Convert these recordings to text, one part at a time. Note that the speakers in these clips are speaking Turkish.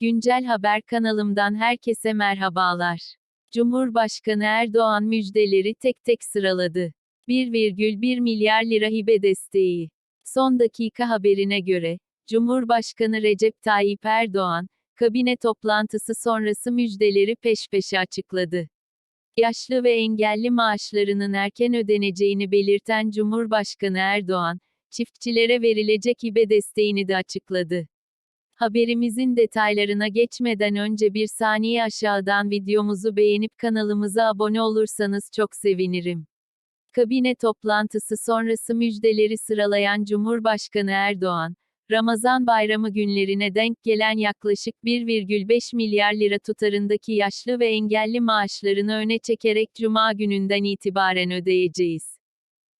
Güncel Haber kanalımdan herkese merhabalar. Cumhurbaşkanı Erdoğan müjdeleri tek tek sıraladı. 1,1 milyar lira hibe desteği. Son dakika haberine göre, Cumhurbaşkanı Recep Tayyip Erdoğan, kabine toplantısı sonrası müjdeleri peş peşe açıkladı. Yaşlı ve engelli maaşlarının erken ödeneceğini belirten Cumhurbaşkanı Erdoğan, çiftçilere verilecek hibe desteğini de açıkladı. Haberimizin detaylarına geçmeden önce bir saniye aşağıdan videomuzu beğenip kanalımıza abone olursanız çok sevinirim. Kabine toplantısı sonrası müjdeleri sıralayan Cumhurbaşkanı Erdoğan, Ramazan bayramı günlerine denk gelen yaklaşık 1,5 milyar lira tutarındaki yaşlı ve engelli maaşlarını öne çekerek Cuma gününden itibaren ödeyeceğiz.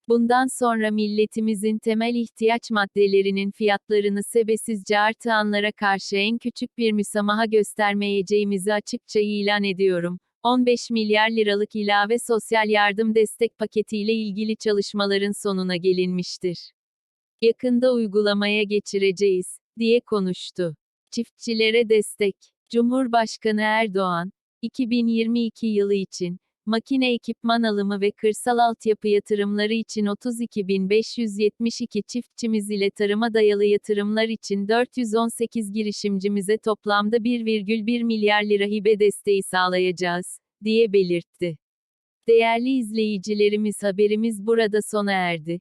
Bundan sonra milletimizin temel ihtiyaç maddelerinin fiyatlarını sebesizce artıranlara karşı en küçük bir müsamaha göstermeyeceğimizi açıkça ilan ediyorum. 15 milyar liralık ilave sosyal yardım destek paketiyle ilgili çalışmaların sonuna gelinmiştir. Yakında uygulamaya geçireceğiz, diye konuştu. Çiftçilere destek. Cumhurbaşkanı Erdoğan, 2022 yılı için, makine ekipman alımı ve kırsal altyapı yatırımları için 32.572 çiftçimiz ile tarıma dayalı yatırımlar için 418 girişimcimize toplamda 1,1 milyar lira hibe desteği sağlayacağız, diye belirtti. Değerli izleyicilerimiz haberimiz burada sona erdi.